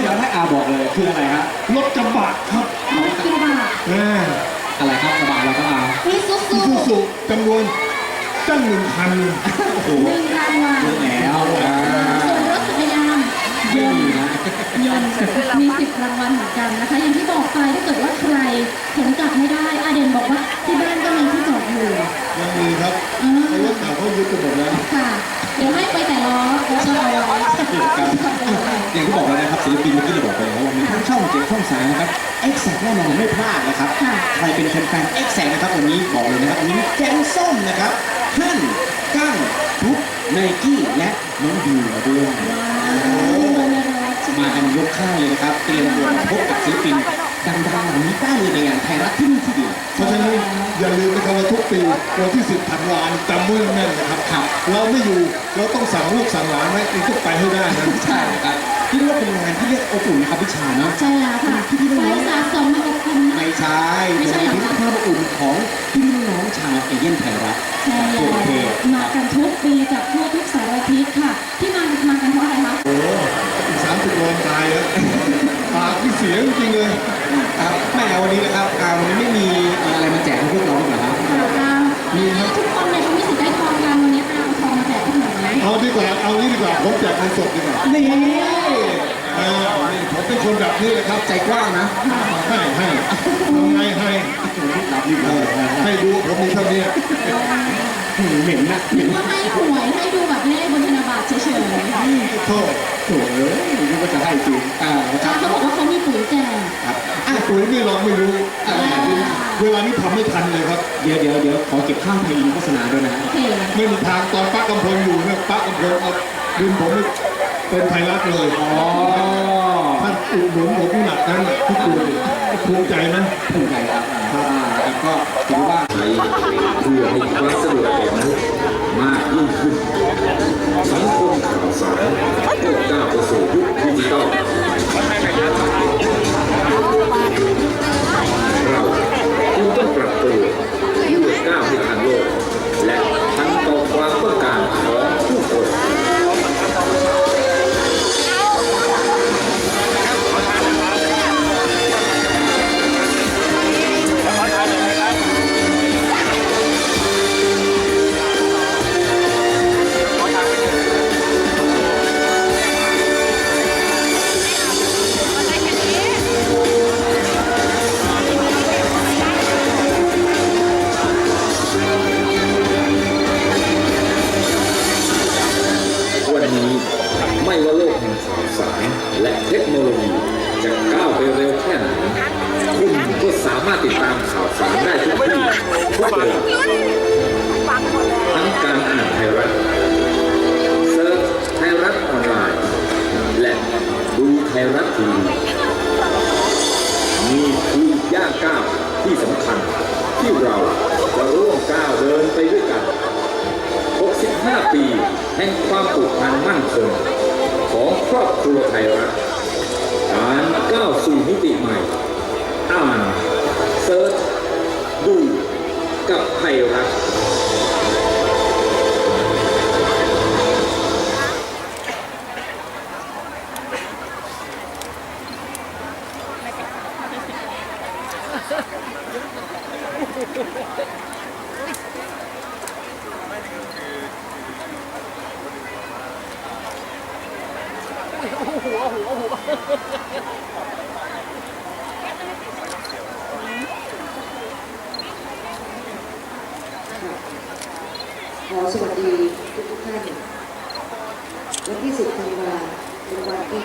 เดี๋ยวให้อาบอกเลยคืออะไรฮะรถกระบะครับรถกระบะแม่อะไรครับกระบะแล้วก็อาอีซูซูอีซูซูจำนวนตั้งหนึ่งพันโอ้โหหนึ่งรางวัลเยอะแล้วอ่าส่วนรถจักรยานยไม่นมีต์นะยนต์มีสิบรางวัลเหมือนกันนะคะ อย่างที่บอกไปถ้าเกิดว่าใครเห็นจับไม่ได้อาเด่นบอกว่าที่บ้านก็มีที่จอดอยู่ยังมีครับอ่าเพราะรถเก่าเขายึดไปหมดแล้วค่ะ ศิลปินเมื่อกี้เราบอกไปแล้วว่ามีทั้งช่องเจ็ดช่องสามนะครับเอ็กแซกแน่นอนไม่พลาดนะครับใครเป็นแฟนๆเอ็กแซกนะครับวันนี้บอกเลยนะครับวันนี้แกงส้มนะครับท่านกั้งทุกไนกี้และน้องดิวมาด้วยมากันยกค่ายเลยนะครับเตรียมตัวมาพบกับศิลปินดังๆเหล่านี้ได้เลยในงานไทยรัฐที่นี่ที่เดียวเพราะฉะนั้นอย่าลืมนะครับว่าทุกปีวันที่10ธันวาคมจำไว้แน่นนะครับครับเราไม่อยู่เราต้องสั่งลูกสั่งหลานไว้อีกต้องไปให้ได้นะใช่ครับ ที่เรียกว่าเป็นงานที่เรียกอบอุ่นนะครับพิชาเนาะ ใช่แล้วค่ะไฟสะสมมากับคุณนะ ไม่ใช่ไม่ใช่เหรอเป็นคะความอบอุ่นของพี่น้องชาวเอเย่นไทยรัฐ ใช่แล้วมากันทุกปีจากทั่วทุกสารทิศค่ะ ที่มามากันเพราะอะไรคะ โอ้โหอีกสามสิบวันตายแล้วปากที่เสียจริงๆเลยครับแม่วันนี้นะครับอ่าวันนี้ไม่มีอะไรมาแจกให้พวกเราหรือเปล่าครับ มีทุกคน กว่าเอานี้ดีกว่าผมแจกเงินสดดีกว่านี่เออนี่ผมเป็นคนแบบนี้เลยครับ ใจกว้างนะ ให้ให้ให้ให้ให้ดูผมมีเท่านี้ เหม็นนะเหนึม็กนว่าให้หวยให้ดูแบบเลขบนธนบัตรเฉยๆโทษโถ่เอ้ยนึกว่าจะให้จริงอ่านะคจ้ารับเขาบอกว่าเขามีปุ๋ยแจกครับอะปุ๋ยนี่เราไม่รู้อ่าเวลานี้ทำไม่ทันเลยครับ เดี๋ยวเดี๋ยวเดี๋ยวขอเก็บข้าวไทยอินโฆษณาด้วยนะโอเคไม่มีทางตอนป้ากำพลอยู่เนี่ยป้ากำพลเอาดึงผมเป็นไทยรัฐเลยอ๋อท่านอุดหนุนผมหนักนั้นทุกคน ภูมิใจไหมภูมิใจครับอ่าครับก็ถือว่าใช้เพื่อให้ความสะดวกแก่มนุษย์มากยิ่งขึ้นสังคมข่าวสารก็ก้าวไปสู่ยุคดิจิทัล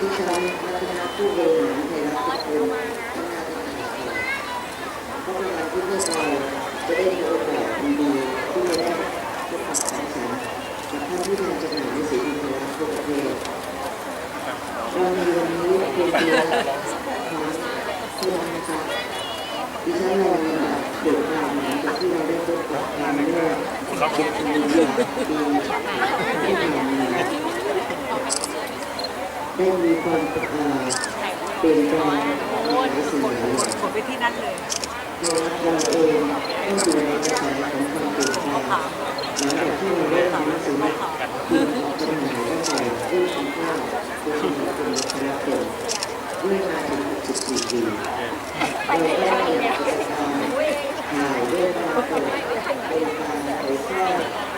ที่ดิฉันและคณะผู้บริหารไทยรัฐทุกคนทำงานกันอย่างหนักเพราะเป็นวันที่พวกเราจะได้มีโอกาสดีๆที่จะได้พบปะสังสรรค์กับท่านผู้แทนจำหน่ายหนังสือพิมพ์ไทยรัฐทั่วประเทศเรามีวันนี้เพียงเพียงของเท่านั้นนะคะดิฉันรายงานแบบเด็กมาหลังจากที่เราได้พบกับงานเมื่อ ได้มีความเปลี่ยนแปลงหลายสิ่งหลายอย่างผลไปที่นั่นเลยตัวเราเองก็อยู่ในกระแสของความเปลี่ยนแปลงหลังจากที่เราได้ทำหนังสือคือจำหน่ายตั้งแต่รุ่นที่เก้าจนถึงปัจจุบัเป็นด้วยมาถึง64ปีเราได้ถ่ายด้วยการเป็นการเผยแพร่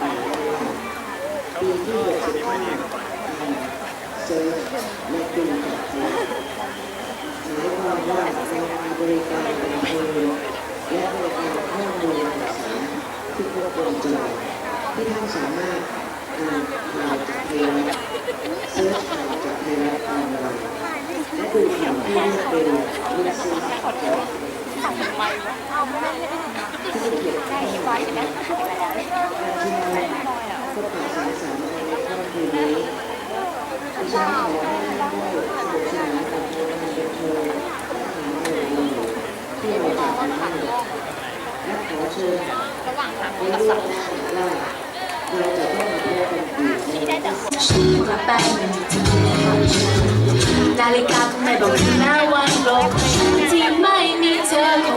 ปีที่หกสิบห้าเจในกลุ่มกับจียมว่าบริการบันเทิงและบริการข้อมูลข่าสารที่ครบวงจรที่ท่านสามารถอ่านข่าวจากไทยรัฐเซิร์ชข่าวจากไทยรัฐออนไลน์และดูข่าวที่เลืเป็นเว็บไซต์ ชื่อว่ไาแป้งนาฬิกาทำไม่บอกหน้าวันลบ Хотя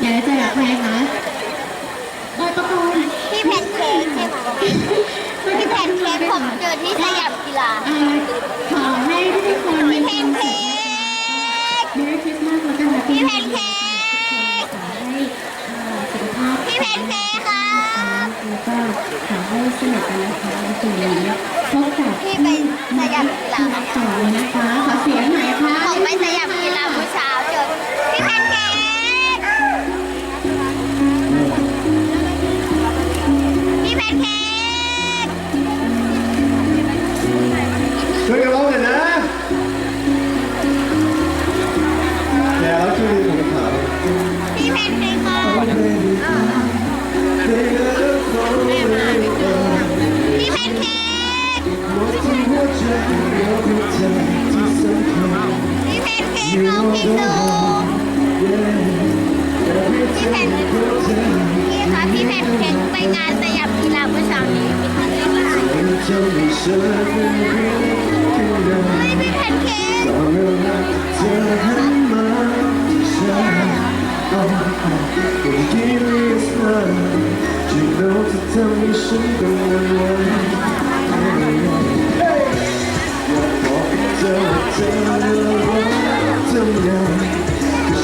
อยากจะเจอกับใครคะบอยประกรณ์พี่แพนเค้กใช่ไหมพี่แพนเค้กผมเจอที่สยามกีฬาอ่าขอให้ทุกคนมีพี่คแพวามนสุเค้ขกเมรี่คริสต์มาสแล้วกันนะพี่แพนเค้กขอให้เอ่อสุขภาพพี่แพนเค้กค่ะแล้วก็ขอให้สนุกกันนะคะในปีนี้พบกับพี่ไปสยามกีฬามาต่อเลยนะคะขอเสียงหน่อยค่ะผมไปสยามกีฬาเมื่อเช้า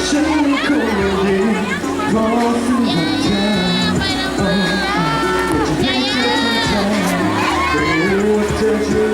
ฉันคงไม่ดีพอสำหรับเธอ Church.